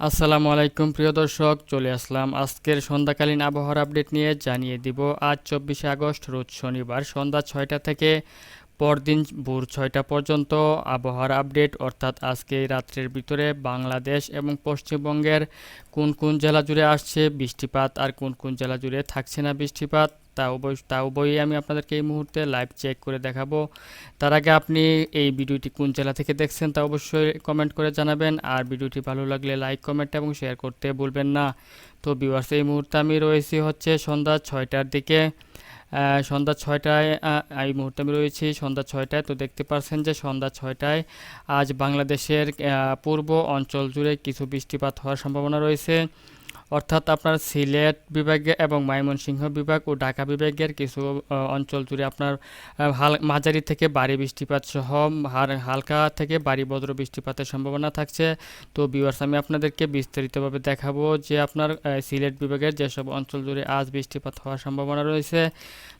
আসসালামু আলাইকুম, প্রিয় দর্শক, চলে আসলাম আজকের সন্ধ্যাকালীন আবহাওয়ার আপডেট নিয়ে জানিয়ে দিব, আজ চব্বিশে আগস্ট, রোজ শনিবার, সন্ধ্যা ছয়টা থেকে পরদিন ভোর ছয়টা পর্যন্ত আবহাওয়ার আপডেট, অর্থাৎ আজকে রাত্রের ভিতরে বাংলাদেশ এবং পশ্চিমবঙ্গের কোন কোন জেলা জুড়ে আসছে বৃষ্টিপাত আর কোন কোন জেলা জুড়ে থাকছে না বৃষ্টিপাত। তা উভয় তা উভয়ই আমি আপনাদেরকে এই মুহূর্তে লাইভ চেক করে দেখাবো। তার আগে আপনি এই ভিডিওটি কোন জেলা থেকে দেখছেন তা অবশ্যই কমেন্ট করে জানাবেন। আর ভিডিওটি ভালো লাগলে লাইক কমেন্ট এবং শেয়ার করতে ভুলবেন না। তো ভিউয়ার্স এই মুহূর্তে আমি রয়েছি হচ্ছে সন্ধ্যা ছয়টার দিকে। সন্ধ্যা ছয়টায় এই মুহূর্তে আমি রয়েছি সন্ধ্যা ছয়টায়। তো দেখতে পাচ্ছেন যে সন্ধ্যা ছয়টায় আজ বাংলাদেশের পূর্ব অঞ্চল জুড়ে কিছু বৃষ্টিপাত হওয়ার সম্ভাবনা রয়েছে। অর্থাৎ আপনার সিলেট বিভাগে এবং ময়মনসিংহ বিভাগ ও ঢাকা বিভাগের কিছু অঞ্চল জুড়ে আপনার মাঝারি থেকে ভারী বৃষ্টিপাত সহ হালকা থেকে ভারী বজ্র বৃষ্টিপাতের সম্ভাবনা থাকছে। তো বিওয়ার্স আমি আপনাদেরকে বিস্তারিতভাবে দেখাবো যে আপনার সিলেট বিভাগের যেসব অঞ্চল জুড়ে আজ বৃষ্টিপাত হওয়ার সম্ভাবনা রয়েছে।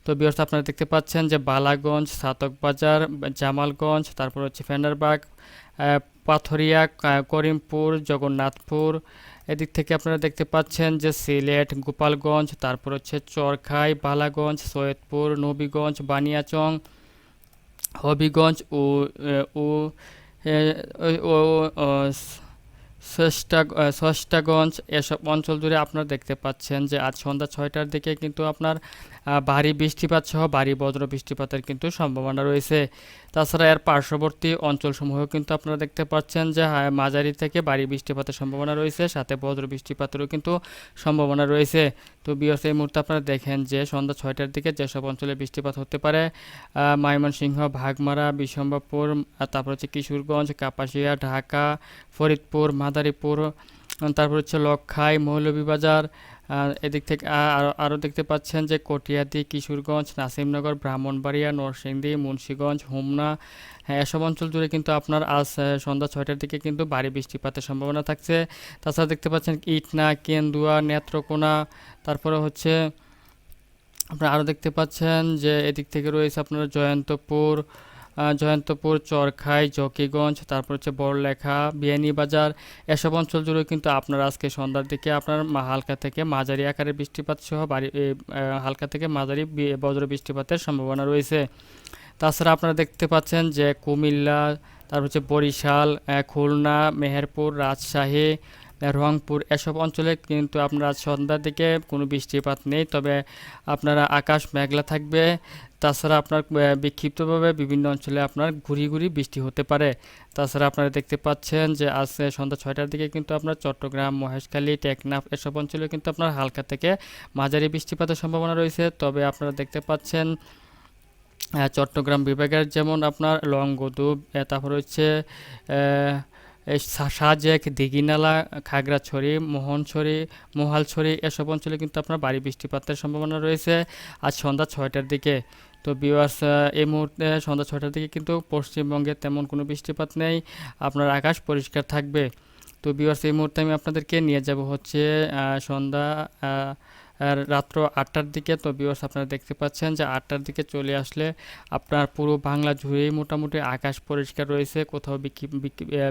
তো বিওয়ার্স আপনারা দেখতে পাচ্ছেন যে বালাগঞ্জ, সাতকবাজার, জামালগঞ্জ, তারপর হচ্ছে ফেন্ডারবাগ পাথরিয়া করিমপুর, জগন্নাথপুর এদিক থেকে আপনারা দেখতে পাচ্ছেন যে সিলেট গোপালগঞ্জ তারপর হচ্ছে চরখাই বালাগঞ্জ সৈয়দপুর নবীগঞ্জ বানিয়াচং হবিগঞ্জ ও ও, ষষ্ঠা ষষ্ঠাগঞ্জ এসব অঞ্চল জুড়ে আপনারা দেখতে পাচ্ছেন যে আজ সন্ধ্যা ছয়টার দিকে কিন্তু আপনার ভারী বৃষ্টিপাত সহ ভারী বজ্র বৃষ্টিপাতের কিন্তু সম্ভাবনা রয়েছে। তাছাড়া এর পার্শ্ববর্তী অঞ্চলসমূহেও কিন্তু আপনারা দেখতে পাচ্ছেন যে মাঝারি থেকে ভারী বৃষ্টিপাতের সম্ভাবনা রয়েছে, সাথে বজ্র বৃষ্টিপাতেরও কিন্তু সম্ভাবনা রয়েছে। তো বিয়স এই মুহূর্তে আপনারা দেখেন যে, সন্ধ্যা ছয়টার দিকে যেসব অঞ্চলে বৃষ্টিপাত হতে পারে ময়মনসিংহ ভাগমারা বিশম্বাপুর তারপর হচ্ছে কিশোরগঞ্জ, কাপাসিয়া, ঢাকা, ফরিদপুর মাদারীপুর তারপর হচ্ছে লক্ষাই, মৌলভীবাজার এদিক থেকে আরও দেখতে পাচ্ছেন যে কটিয়াদি, কিশোরগঞ্জ, নাসিমনগর, ব্রাহ্মণবাড়িয়া, নরসিংদী, মুন্সীগঞ্জ, হোমনা হ্যাঁ এসব অঞ্চল জুড়ে কিন্তু আপনার আজ সন্ধ্যা ছয়টার দিকে কিন্তু ভারী বৃষ্টিপাতের সম্ভাবনা থাকছে। তাছাড়া দেখতে পাচ্ছেন ইটনা, কেন্দুয়া, নেত্রকোনা, তারপরে হচ্ছে আপনারা আরও দেখতে পাচ্ছেন যে এদিক থেকে রয়েছে আপনার জয়ন্তপুর জয়ন্তপুর, চরখাই, জকিগঞ্জ, তারপর হচ্ছে বড়লেখা, বিয়ানীবাজার, এসব অঞ্চল জুড়ে কিন্তু আপনার আজকে সন্ধ্যার দিকে আপনার হালকা থেকে মাঝারি আকারের বৃষ্টিপাত সহ বাড়ি হালকা থেকে মাঝারি বজ্র বৃষ্টিপাতের সম্ভাবনা রয়েছে। তাছাড়া আপনারা দেখতে পাচ্ছেন যে কুমিল্লা, তারপর হচ্ছে বরিশাল খুলনা, মেহেরপুর, রাজশাহী রংপুর এসব অঞ্চলে কিন্তু আপনার সন্ধ্যার দিকে কোনো বৃষ্টিপাত নেই। তবে আপনারা আকাশ মেঘলা থাকবে। তাছাড়া আপনার বিক্ষিপ্তভাবে বিভিন্ন অঞ্চলে আপনার ঘুরি ঘুরি বৃষ্টি হতে পারে। তাছাড়া আপনারা দেখতে পাচ্ছেন যে আজ সন্ধ্যা ছয়টার দিকে কিন্তু আপনার চট্টগ্রাম, মহেশখালী, টেকনাফ এসব অঞ্চলে কিন্তু আপনার হালকা থেকে মাঝারি বৃষ্টিপাতের সম্ভাবনা রয়েছে। তবে আপনারা দেখতে পাচ্ছেন চট্টগ্রাম বিভাগের যেমন আপনার লংগদু তারপর হচ্ছে সাজেক, দিঘিনালা, খাগড়াছড়ি, মোহনছড়ি, মোহালছড়ি এসব অঞ্চলে কিন্তু আপনার ভারী বৃষ্টিপাতের সম্ভাবনা রয়েছে। আজ সন্ধ্যা ছয়টার দিকে। তো বিওয়ার্স এই মুহূর্তে সন্ধ্যা ছয়টার দিকে কিন্তু পশ্চিমবঙ্গে তেমন কোনো বৃষ্টিপাত নেই। আপনার আকাশ পরিষ্কার থাকবে। তো বিওয়ার্স এই মুহূর্তে আমি আপনাদেরকে নিয়ে যাব হচ্ছে সন্ধ্যা আর রাত্র আটটার দিকে তো বিওর্স আপনারা দেখতে পাচ্ছেন যে আটটার দিকে চলে আসলে আপনার পুরো বাংলা জুড়েই মোটামুটি আকাশ পরিষ্কার রয়েছে, কোথাও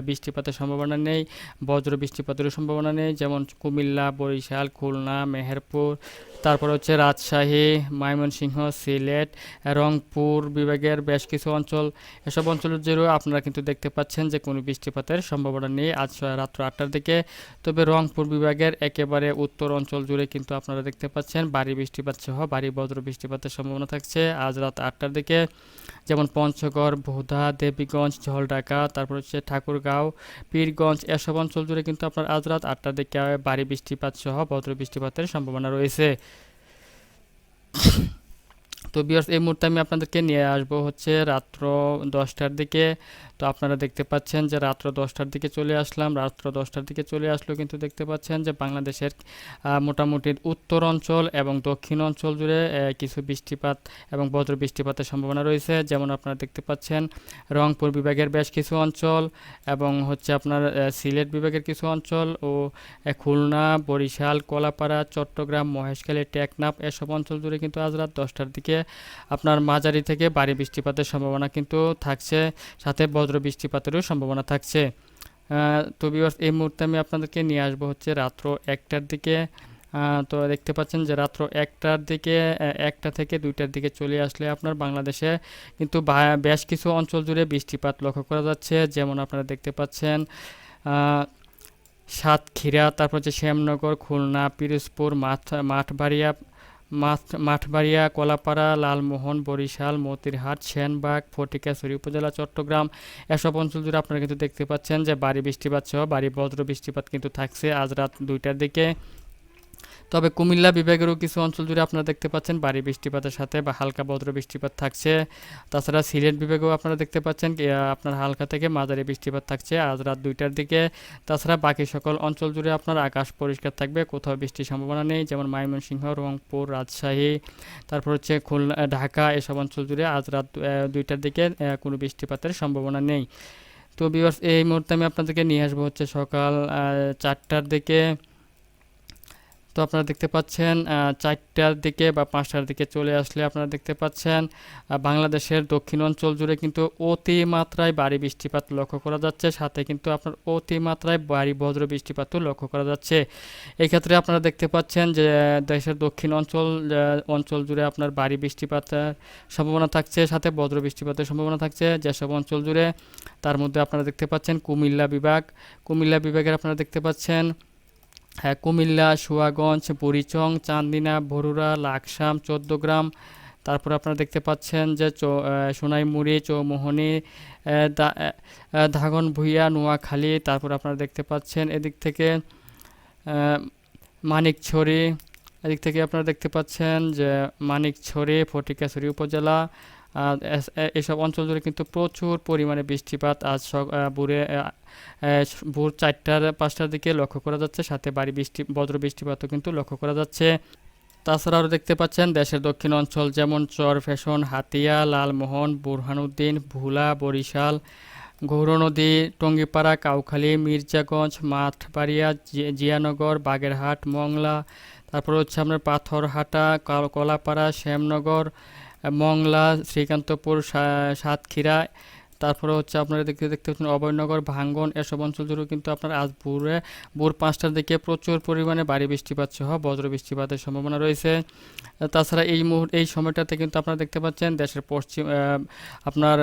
বৃষ্টিপাতের সম্ভাবনা নেই, বজ্র বৃষ্টিপাতেরও সম্ভাবনা নেই, যেমন কুমিল্লা, বরিশাল, খুলনা, মেহেরপুর, তারপর হচ্ছে রাজশাহী, ময়মনসিংহ, সিলেট, রংপুর বিভাগের বেশ কিছু অঞ্চল। এসব অঞ্চলের জুড়েও আপনারা কিন্তু দেখতে পাচ্ছেন যে কোনো বৃষ্টিপাতের সম্ভাবনা নেই। আজ রাত্র আটটার দিকে, তবে রংপুর বিভাগের একেবারে উত্তর অঞ্চল জুড়ে কিন্তু আপনারা দেখতে পাচ্ছেন, ভারী বৃষ্টিপাত সহ ভারী বজ্র বৃষ্টিপাতের সম্ভাবনা থাকছে। আজ রাত আটটার দিকে যেমন পঞ্চগড় বোধা দেবীগঞ্জ, ঝলঢাকা, তারপর হচ্ছে ঠাকুরগাঁও, পীরগঞ্জ, এসব অঞ্চল জুড়ে কিন্তু আপনার আজ রাত আটটার দিকে ভারী বৃষ্টিপাত সহ বজ্র বৃষ্টিপাতের সম্ভাবনা রয়েছে। তো বিয়ার্স এই মুহূর্তে আমি আপনাদেরকে নিয়ে আসব হচ্ছে রাত্র দশটার দিকে। তো আপনারা দেখতে পাচ্ছেন যে রাত্র দশটার দিকে চলে আসলাম। রাত্র দশটার দিকে চলে আসলো কিন্তু দেখতে পাচ্ছেন যে বাংলাদেশের মোটামুটি উত্তর অঞ্চল এবং দক্ষিণ অঞ্চল জুড়ে কিছু বৃষ্টিপাত এবং বজ্র বৃষ্টিপাতের সম্ভাবনা রয়েছে। যেমন আপনারা দেখতে পাচ্ছেন রংপুর বিভাগের বেশ কিছু অঞ্চল এবং হচ্ছে আপনার সিলেট বিভাগের কিছু অঞ্চল ও খুলনা, বরিশাল, কলাপাড়া, চট্টগ্রাম, মহেশখালী, টেকনাফ এসব অঞ্চল জুড়ে কিন্তু আজ রাত দশটার দিকে আপনার মাঝারি থেকে ভারী বৃষ্টিপাতের সম্ভাবনা কিন্তু থাকছে। সাথে বৃষ্টিপাতেরও সম্ভাবনা থাকছে। তো ভিউয়ার্স এই মুহূর্তে আমি আপনাদেরকে নিয়ে আসব হচ্ছে রাত্র একটার দিকে। তো দেখতে পাচ্ছেন যে রাত্র একটার দিকে একটা থেকে দুইটার দিকে চলে আসলে আপনার বাংলাদেশে কিন্তু বেশ কিছু অঞ্চল জুড়ে বৃষ্টিপাত লক্ষ্য করা যাচ্ছে। যেমন আপনারা দেখতে পাচ্ছেন সাতক্ষীরা, তারপর হচ্ছে শ্যামনগর, খুলনা, পিরোজপুর মাঠ মাঠবাড়িয়া মাঠ, মাঠবাড়িয়া, কলাপাড়া, লালমোহন, বরিশাল, মতিরহাট, সেনবাগ ফটিকাছড়ি উপজেলা, চট্টগ্রাম এসব অঞ্চল জুড়ে আপনারা কিন্তু দেখতে পাচ্ছেন যে বাড়ি বৃষ্টিপাত সহ বাড়ি বজ্র বৃষ্টিপাত কিন্তু থাকছে। আজ রাত দুইটার দিকে তবে কুমিল্লা বিভাগেরও কিছু অঞ্চল জুড়ে আপনারা দেখতে পাচ্ছেন বাড়ি বৃষ্টিপাতের সাথে বা হালকা বদ্র বৃষ্টিপাত থাকছে। তাছাড়া সিলেট বিভাগেও আপনারা দেখতে পাচ্ছেন আপনার হালকা থেকে মাঝারি বৃষ্টিপাত থাকছে আজ রাত দুইটার দিকে। তাছাড়া বাকি সকল অঞ্চল জুড়ে আপনার আকাশ পরিষ্কার থাকবে, কোথাও বৃষ্টির সম্ভাবনা নেই, যেমন ময়মনসিংহ, রংপুর, রাজশাহী। তারপর হচ্ছে খুলনা ঢাকা এসব অঞ্চল জুড়ে আজ রাত দুইটার দিকে কোনো বৃষ্টিপাতের সম্ভাবনা নেই। তো বিভার্স এই মুহূর্তে আমি আপনাদেরকে নিয়ে আসব হচ্ছে সকাল চারটার দিকে। তো আপনারা দেখতে পাচ্ছেন চারটার দিকে বা পাঁচটার দিকে চলে আসলে আপনারা দেখতে পাচ্ছেন বাংলাদেশের দক্ষিণ অঞ্চল জুড়ে কিন্তু অতি মাত্রায় ভারী বৃষ্টিপাত লক্ষ্য করা যাচ্ছে। সাথে কিন্তু আপনার অতি মাত্রায় ভারী বজ্র বৃষ্টিপাতও লক্ষ্য করা যাচ্ছে। এই ক্ষেত্রে আপনারা দেখতে পাচ্ছেন যে, দেশের দক্ষিণ অঞ্চল অঞ্চল জুড়ে আপনার ভারী বৃষ্টিপাতের সম্ভাবনা থাকছে, সাথে বজ্র বৃষ্টিপাতের সম্ভাবনা থাকছে। যেসব অঞ্চল জুড়ে তার মধ্যে আপনারা দেখতে পাচ্ছেন কুমিল্লা বিভাগ। কুমিল্লা বিভাগের আপনারা দেখতে পাচ্ছেন কুমিল্লা, সুয়াগঞ্জ বুড়িচং চান্দিনা, বরুড়া, লাকসাম, চৌদ্দগ্রাম। তারপর আপনারা দেখতে পাচ্ছেন যে চৌ সোনাইমুড়ি, চৌমোহনী ধাগন ভুইয়া নোয়াখালী। তারপর আপনারা দেখতে পাচ্ছেন এদিক থেকে মানিকছড়ি। এদিক থেকে আপনারা দেখতে পাচ্ছেন যে মানিকছড়ি ফটিকাছড়ি উপজেলা। এসব অঞ্চল জুড়ে কিন্তু প্রচুর পরিমাণে বৃষ্টিপাত আজ ভোরে ভোর চারটার পাঁচটার দিকে লক্ষ্য করা যাচ্ছে। সাথে বাড়ি বৃষ্টি, বজ্র বৃষ্টিপাতও কিন্তু লক্ষ্য করা যাচ্ছে। তাছাড়া আরও দেখতে পাচ্ছেন, দেশের দক্ষিণ অঞ্চল যেমন চর ফ্যাশন হাতিয়া, লালমোহন, বুরহানুদ্দিন, ভুলা, বরিশাল গৌরনদী টঙ্গিপাড়া, কাউখালী, মির্জাগঞ্জ, মাঠবাড়িয়া জিয়ানগর, বাগেরহাট, মংলা, তারপর হচ্ছে আপনার পাথরহাটা কাল- কলাপাড়া শ্যামনগর মংলা শ্রীকান্তপুর সাতক্ষীরা তারপরে হচ্ছে আপনারা দেখতে দেখতে পাচ্ছেন অভয়নগর ভাঙ্গন এসব অঞ্চল জুড়েও কিন্তু আপনার আজ ভোরে ভোর পাঁচটার দিকে প্রচুর পরিমাণে ভারী বৃষ্টিপাত সহ বজ্র বৃষ্টিপাতের সম্ভাবনা রয়েছে। তাছাড়া এই মুহূর্তে এই সময়টাতে কিন্তু আপনারা দেখতে পাচ্ছেন দেশের পশ্চিম আপনার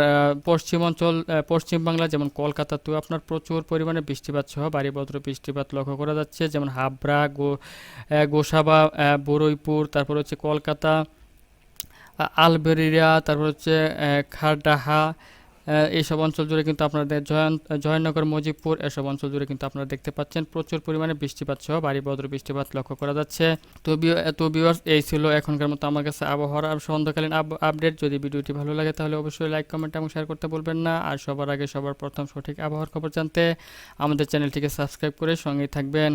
পশ্চিম অঞ্চল আহ, পশ্চিম বাংলা যেমন কলকাতাতেও আপনার প্রচুর পরিমাণে বৃষ্টিপাত সহ ভারী বজ্র বৃষ্টিপাত লক্ষ্য করা যাচ্ছে। যেমন হাবড়া গো গোসাবা আহ, বরৈপুর তারপর হচ্ছে কলকাতা আলবেরিয়া, তারপর হচ্ছে খারডাহা এইসব অঞ্চল জুড়ে কিন্তু আপনাদের জয়ন, জয়নগর, মজিবপুর এসব অঞ্চল জুড়ে কিন্তু আপনারা দেখতে পাচ্ছেন। প্রচুর পরিমাণে বৃষ্টিপাত সহ ভারী বজ্র বৃষ্টিপাত লক্ষ্য করা যাচ্ছে। তো তো এই ছিল এখনকার মতো আমার কাছে আবহাওয়ার আর সন্ধ্যাকালীন আপডেট। যদি ভিডিওটি ভালো লাগে তাহলে অবশ্যই লাইক, কমেন্ট এবং শেয়ার করতে বলবেন না। আর সবার আগে সবার প্রথম সঠিক আবহাওয়ার খবর জানতে আমাদের চ্যানেলটিকে সাবস্ক্রাইব করে সঙ্গেই থাকবেন।